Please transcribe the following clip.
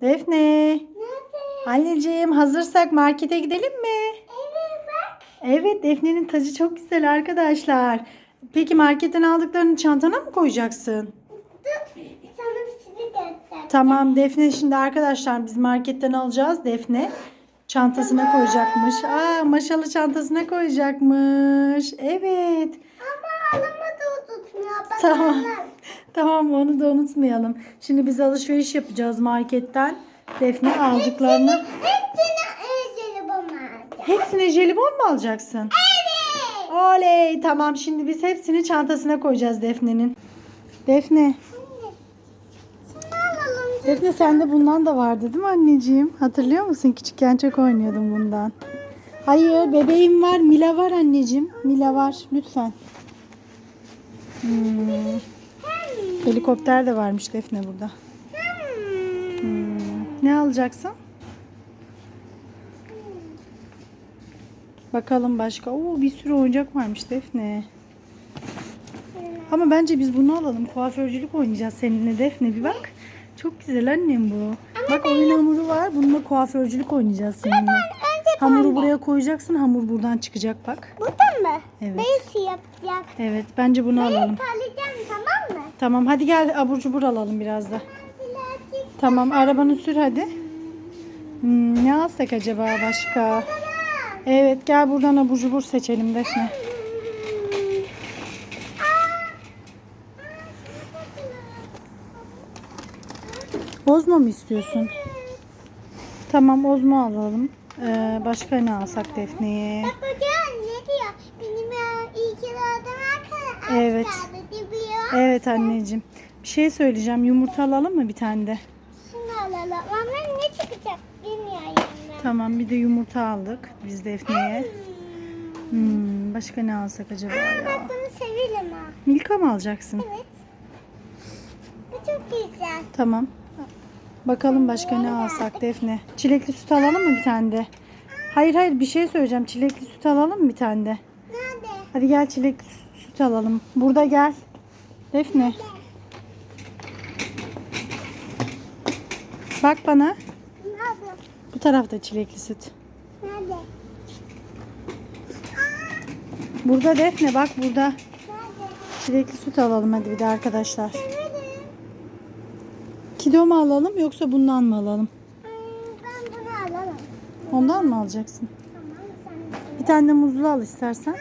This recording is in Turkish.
Defne. Anneciğim hazırsak markete gidelim mi? Evet bak. Evet Defne'nin tacı çok güzel arkadaşlar. Peki marketten aldıklarını çantana mı koyacaksın? Tamam Defne şimdi arkadaşlar biz marketten alacağız. Defne çantasına koyacakmış. Aa maşalı çantasına koyacakmış. Evet. Ama alımı da tutmuyor. Tamam. Tamam onu da unutmayalım. Şimdi biz alışveriş yapacağız marketten. Defne aldıklarını. Hepsini ezeli bana alacağım. Hepsine jelibon mu alacaksın? Evet. Oley tamam şimdi biz hepsini çantasına koyacağız Defne'nin. Defne. Defne sende bundan da vardı değil mi anneciğim? Hatırlıyor musun? Küçükken çok oynuyordum bundan. Hayır bebeğim var. Mila var anneciğim. Mila var. Lütfen. Hmm, Helikopter de varmış Defne burada. Hmm. Ne alacaksın? Bakalım başka. Oo bir sürü oyuncak varmış Defne. Ama bence biz bunu alalım. Kuaförcülük oynayacağız seninle Defne bir bak. Çok güzel annem bu. Bak oyun hamuru var. Bununla kuaförcülük oynayacağız seninle. Önce Hamuru buraya koyacaksın. Hamur buradan çıkacak bak. Buradan mı? Evet. Beysi yapacak. Evet bence bunu alalım. Alacağım tamam mı? Tamam hadi gel abur cubur alalım biraz da. Tamam arabanı sür hadi. Hmm, ne alsak acaba başka? Evet gel buradan abur cubur seçelim Defne. Ozmo mu istiyorsun? Tamam Ozmo alalım. Ee, başka ne alsak Defne'ye? Bak bakın ne diyor? Benim ki doğdum arkadaşlar. Evet. Diyor. Evet anneciğim. Bir şey söyleyeceğim. Yumurta alalım mı bir tane de? Şunu alalım. Ama ne çıkacak bilmiyorum ben. Tamam bir de yumurta aldık biz Defne'ye. Hmm, başka ne alsak acaba Aa, ya? bak bunu severim ha. Milka mı alacaksın? Evet. Bu çok güzel. Tamam. Bakalım başka ne alsak Defne. Çilekli süt alalım mı bir tane de? Hayır hayır bir şey söyleyeceğim. Çilekli süt alalım mı bir tane de? Nerede? Hadi gel çilekli süt- süt alalım. Burada gel. Defne bak bana. Nerede? Bu tarafta çilekli süt. Nerede? Burada Defne bak burada. Nerede? Çilekli süt alalım hadi bir de arkadaşlar. Severim. Kido mu alalım yoksa bundan mı alalım? Hmm, Ben bunu alalım. Ondan mı alacaksın? Tamam. Bir tane de muzlu al istersen.